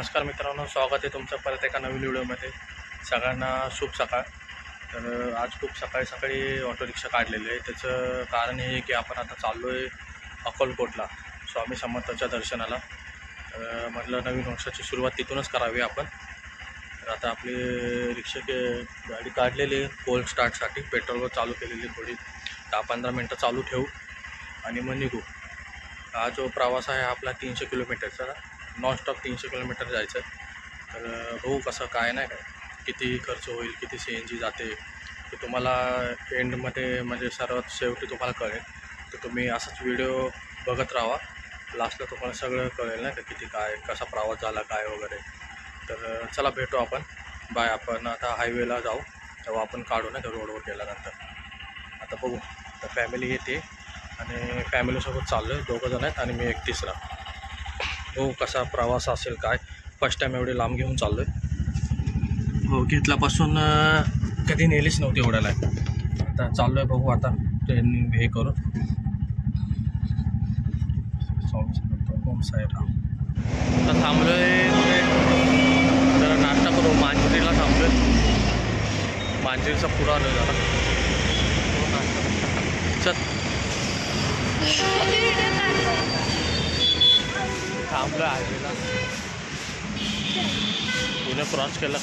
नमस्कार मित्रांनो स्वागत आहे तुमचं परत एका नवीन व्हिडिओमध्ये. सगळ्यांना शुभ सकाळ. तर आज खूप सकाळी सकाळी ऑटो रिक्षा काढलेली आहे. त्याचं कारण हे की आपण आता चाललो आहे अकोलकोटला स्वामी समर्थाच्या दर्शनाला. तर म्हटलं नवीन वर्षाची सुरुवात तिथूनच करावी आपण. तर आता आपली रिक्षा के गाडी काढलेली आहे कोल्ड स्टार्टसाठी. पेट्रोलवर चालू केलेली थोडी. दहा पंधरा मिनटं चालू ठेवू आणि मग निघू. हा जो प्रवास आहे आपला तीनशे किलोमीटरचा. नॉनस्टॉप तीनशे किलोमीटर जायचं आहे. तर बघू कसं काय नाही काय. किती खर्च होईल किती सी एन जी जाते ते तुम्हाला एंडमध्ये म्हणजे सर्वात शेवटी तुम्हाला कळेल. तर तुम्ही असाच व्हिडिओ बघत राहा. लास्टला तुम्हाला सगळं कळेल नाही का किती काय कसा प्रवास झाला काय वगैरे. तर चला भेटू आपण. बाय आपण आता हायवेला जाऊ. तेव्हा आपण काढू ना त्या रोडवर गेल्यानंतर. आता बघू. तर फॅमिली येते आणि फॅमिलीसोबत चाललो आहे दोघं जण आहेत आणि मी एक तिसरा. हो कसा प्रवास असेल काय? फर्स्ट टाईम एवढे लांब घेऊन चाललो आहे हो घेतल्यापासून कधी नेलीच नव्हती एवढ्याला आता चाललो आहे बघू आता ट्रेन हे करू आता थांबलो आहे म्हणजे जरा नाश्ता करू मांजरीला थांबलो आहे मांजरीचा पुढं आलो जरा. चल. थांबलो हायवेला पुणे क्रॉस केलं.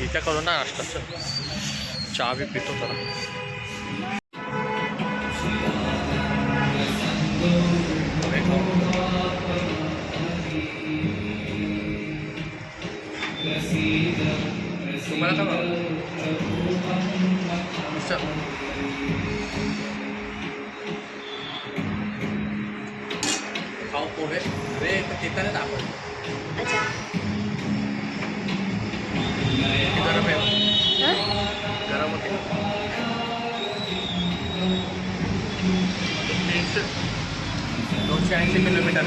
इथं का करू ना नाश्ता चहा बी पितो जरा. तुम्हाला काय तिथं नाही दाखव अच्छा. गरम आहे? गरम होते दोनशे ऐंशी किलोमीटर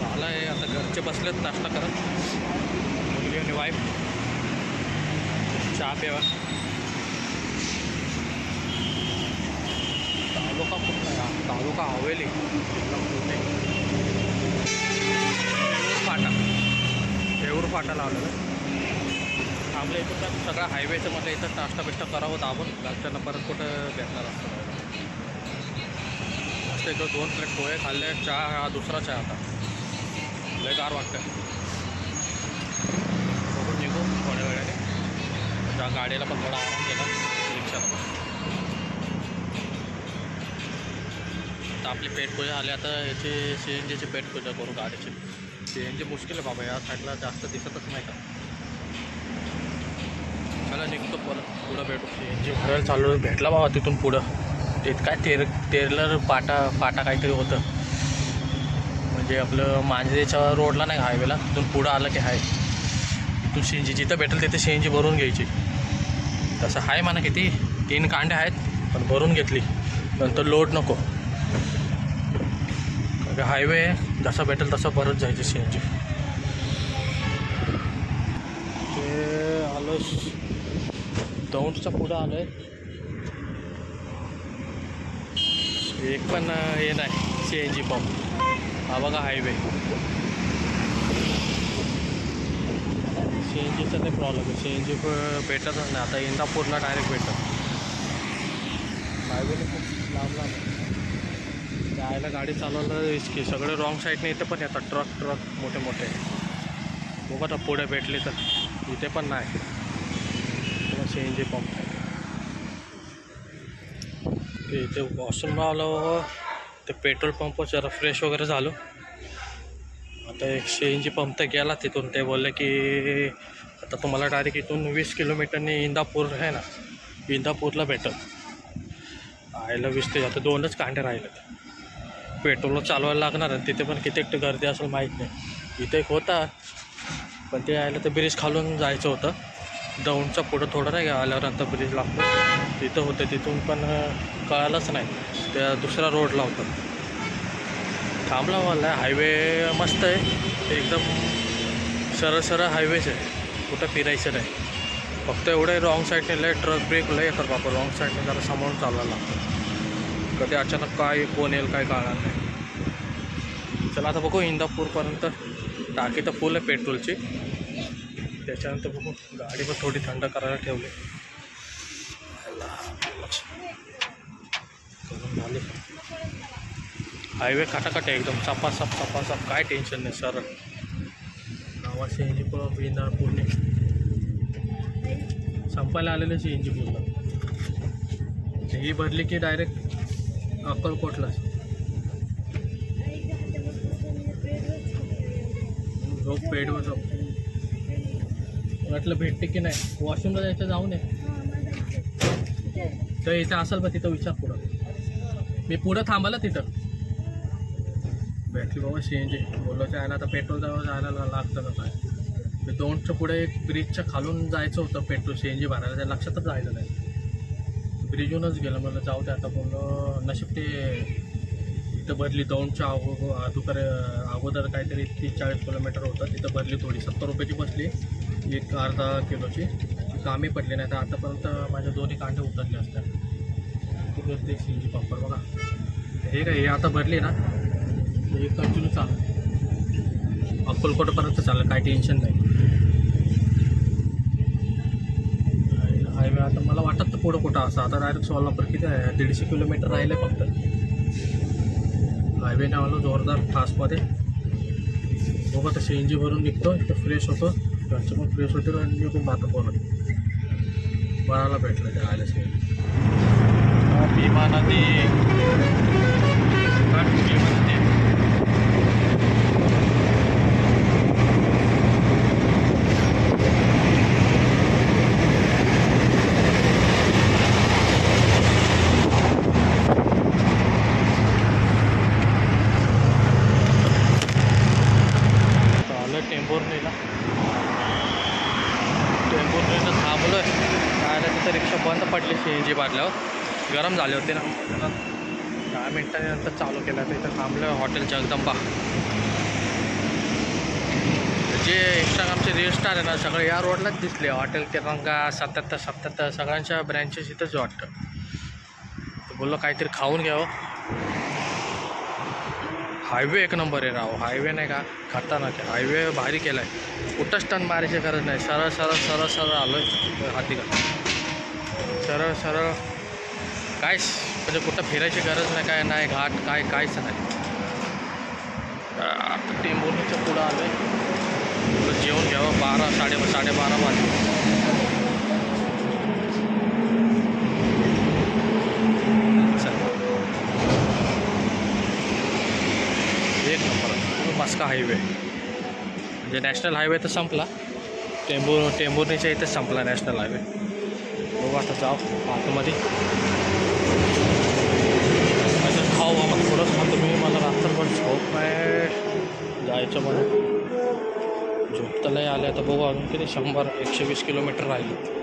झाला आहे आता घरचे बसलेत नाश्ता करत. मुलगी आणि वाईफ चहा प्यावा तालुका कुठला आहे हा? तालुका हवेली? पुणे फाटा. येऊर फाटा लावलेला. आपल्या इथं तर सगळा हायवेचं म्हटलं इथं नाश्ता करावं करावं आपण. घरच्यांना परत कुठं भेटणार असतं? मस्त इथं दोन प्लेट पोहे खाल्ले चहा हा दुसरा चहा आता. लय गार वाटतं बघून निघू थोड्या वेळाने. त्या गाडीला पण थोडा आराम केला. रिक्षाला पण. आता आपली पेटपूजा आली आता याची सी एन जीची पेटपूजा करू गाडीची. सी एन जी मुश्किल आहे बाबा या साईडला जास्त दिसतच नाही का? चला निघतो परत पुढं भेटू. सी एन जी भरायला चालू भेटला बाबा तिथून पुढं. ते काय टेर टेरलर पाटा पाटा काहीतरी होतं. म्हणजे आपलं मांजरेच्या रोडला नाही हायवेला तिथून पुढं आलं की आहे तिथून सी एन जी जिथं भेटेल तिथे सी एन जी भरून घ्यायची. तसं आहे म्हणा किती? तीन कांडे आहेत पण भरून घेतली. नंतर लोड नको. कारण हायवे जसा भेटेल तसं परत जायचं सी एन जी ते आलो दौंडचा पुढं आलो आहे एक पण हे नाही सी एन जी पंप हा बघा हायवे सी एन जीचा नाही प्रॉब्लेम आहे. सी एन जी भेटतच नाही. आता इंदापूरला डायरेक्ट भेटत. हायवेला खूप लांब लांब आहे. जायला गाडी चालवायला रिस्की सगळे रॉंग साईडने इथे पण येतात. ट्रक ट्रक मोठे मोठे. बघू आता पुढे भेटले तर. इथे पण नाही. सी एन जी पंप आहे ते इथे वॉशरूमला आलो. ते पेट्रोल पंप जरा फ्रेश वगैरे झालो. आता एक सी एन जी पंप तर गेला तिथून. ते बोलले की आता तुम्हाला डायरेक्ट इथून वीस किलोमीटरने इंदापूर आहे ना. इंदापूरला भेटल. आयला वीस ते आता दोनच कांडे राहिलेत. पेट्रोल चालवायला लागणार आणि तिथे पण किती एकटं गर्दी असेल माहीत नाही. इथे एक होता पण ते यायला तर ब्रिज खालून जायचं होतं. दौंडचा पुढं थोडं नाही का आल्यानंतर ब्रिज लागतो. तिथं होतं तिथून पण कळालंच नाही. त्या दुसऱ्या रोडला होतं. थांबला मला हायवे मस्त आहे. एकदम सरळ सरळ हायवेच आहे. कुठं फिरायचं नाही. फक्त एवढं रॉंग साईडने लय ट्रक ब्रेक लय येतात बापा. रॉंग साईडने जरा समोरून चालायला लागतं. कधी अचानक काय कोण येईल काय कळणार नाही. चला आता बघू इंदापूरपर्यंत. टाकी तर फुल आहे पेट्रोलची. त्याच्यानंतर बघू गाडी पण थोडी थंड करायला ठेवली. झाली हायवे काटाकाट आहे एकदम चपासप चपासप काय टेन्शन नाही सर. नावा सी पूर्ण इंदापूरने संपायला आलेलं सी पूर्ण. ही भरली की डायरेक्ट अक्कलकोटला. झोप पेडवर झोप. वाटलं भेटते की नाही? वॉशरूमला जायचं जाऊ नये. तर इथं असेल बा तिथं विचार पुढं. मी पुढं थांबाला तिथं. भेटली बाबा सी एन जी बोललो जायला आता पेट्रोल जवळ जायला लागतं काय? मी दोनच्या पुढे एक ब्रिजच्या खालून जायचं होतं पेट्रोल सी एन जी भरायला. त्या लक्षातच राहिलं नाही. ब्रिजूनच गेलं. म्हणलं जाऊ दे आता बोललो नशीब ते तिथं भरली. दोनच्या अगो अगोदर अगोदर काहीतरी तीस चाळीस किलोमीटर होतं. तिथं भरली थोडी. सत्तर रुपयाची बसली. एक अर्धा किलोची. कामी पडली नाही. तर आतापर्यंत माझ्या दोन्ही कांडे उतरले असतात. कुठे ते सी जी पंपर बघा. हे काय हे आता भरली ना? हे कंटिन्यू चालू. अक्कलकोटपर्यंत चालेल. काही टेन्शन नाही. हायवे आता मला वाटत तर पुढं कुठं? असं आता डायरेक्ट सोलापूर किती आहे दीडशे किलोमीटर राहिले फक्त. हायवेने आलो जोरदार फास्टमध्ये बघा तर सी एन जी भरून निघतो इथं फ्रेश होतो. घरचं पण फ्रेश होते आणि निघून पाहतो परत बळाला भेटलं ते आयला सी भीमा नदी काय भीमा नदी आलं टेंभुर्णीला टेंभुर्णीला थांबलो आहे काय तिथं रिक्षा बंद पडली सी एन जी बाटल्यावर गरम झाले होते ना. त्याला दहा मिनिटांनी नंतर चालू केलं तर इथं थांबलं हॉटेल जगदंबा जे इंस्टाग्रामचे रील स्टार आहे ना सगळे या रोडलाच दिसले. हॉटेल तिरंगा सत्याहत्तर सत्याहत्तर सगळ्यांच्या ब्रँचेस इथंच वाटतं. तर बोललो काहीतरी खाऊन घ्यावं हायवे हो. एक नंबर आहे राव. हायवे नाही का? खतरनाक आहे. हायवे भारी केला आहे कुठंच टन मारायची गरज नाही. सरळ सरळ सरळ सरळ आलो आहे हाती का सरळ सरळ. कायच म्हणजे कुठं फिरायची गरज नाही काय नाही घाट काय कायच नाही. आता टेंबुर्णीच्या पुढं आलं आहे जेवण घ्यावं बारा साडे साडेबारा वाजले. एक नंबर. मस्का हायवे. म्हणजे नॅशनल हायवे तर संपला. टेंबू टेंबुर्णीच्या इथे संपला नॅशनल हायवे. बघू आतमध्ये. आता खाऊ बाबा थोडंच म्हणतो मी मला रात्रभर झोप आहे जायचं म्हणून. झोप तर नाही आले आता बघू अजून किती शंभर एकशे वीस किलोमीटर राहिले.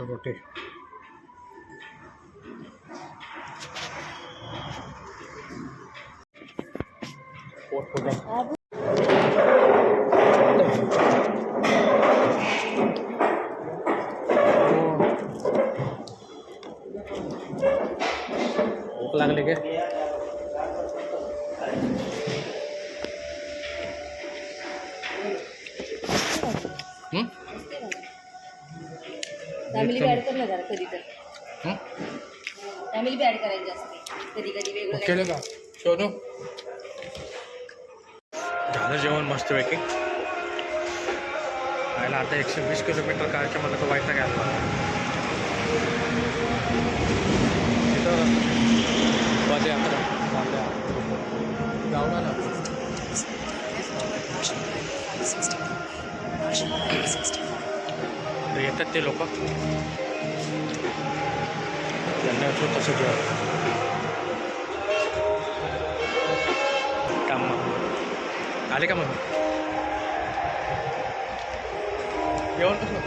रोटे पोट फॅमिली बी ॲड करायची असते कधी कधी वेगळं केलं का सोनू? झालं जेवण मस्तपैकी आयला आता एकशे वीस किलोमीटर कायच्या मला तो व्हायचा काय पदयात्रा येतात ते लोक त्यांना तसं जेवण काम आले का मग? जेवण कसं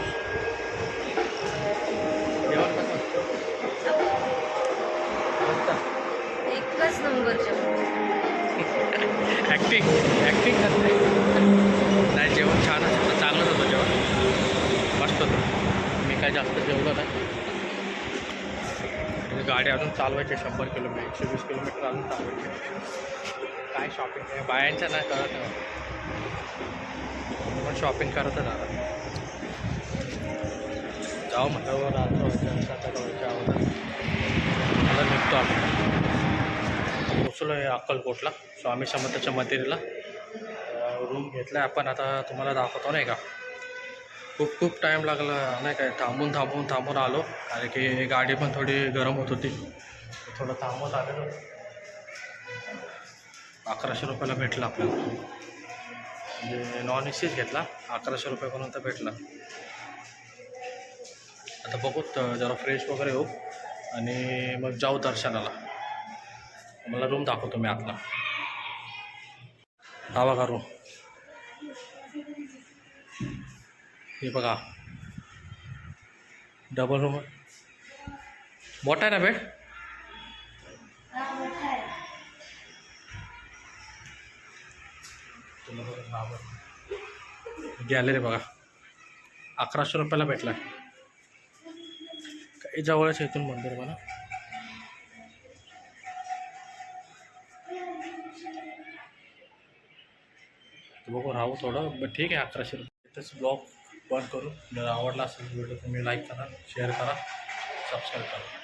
जेवण कसं एकच नंबरच्या ॲक्टिंग ॲक्टिंग करते नाही जेवण छान असतं चांगलंच होतं जेवण होतं मी काय जास्त जेवलो नाही. गाडी अजून चालवायची आहे शंभर किलोमीटर एकशे वीस किलोमीटर अजून चालवायची काय शॉपिंग नाही बायांच्या नाही करत नाही पण शॉपिंग करतच आता जाऊ म्हटलं हो, रात्र व्हायच्या सात व्हायच्या अगोदर. मला निघतो आपण. पोचलो आहे अक्कलकोटला स्वामी समर्थाच्या मंदिरला. रूम घेतला आपण आता तुम्हाला दाखवतो नाही का? खूप खूप टाईम लागला नाही काय थांबून थांबून थांबून आलो. कारण की गाडी पण थोडी गरम होत होती. थोडं थांबवत आलेलो. अकराशे रुपयाला भेटला आपल्याला. म्हणजे नॉन ए सीच घेतला. अकराशे रुपयापर्यंत भेटला. आता बघूत जरा फ्रेश वगैरे येऊ आणि मग जाऊ दर्शनाला. मला रूम दाखवतो मी आतला. हा बघा रूम हे बघा. डबल रूम मोठा आहे ना बेड गॅलरी बघा. अकराशे रुपयाला भेटला. काही जवळच आहे इथून मंदिर मला. बघू राहू थोडं बट ठीक आहे अकराशे रुपये. ब्लॉक पण करू. जर आवडला असेल व्हिडिओ तुम्ही लाईक करा शेअर करा सबस्क्राईब करा.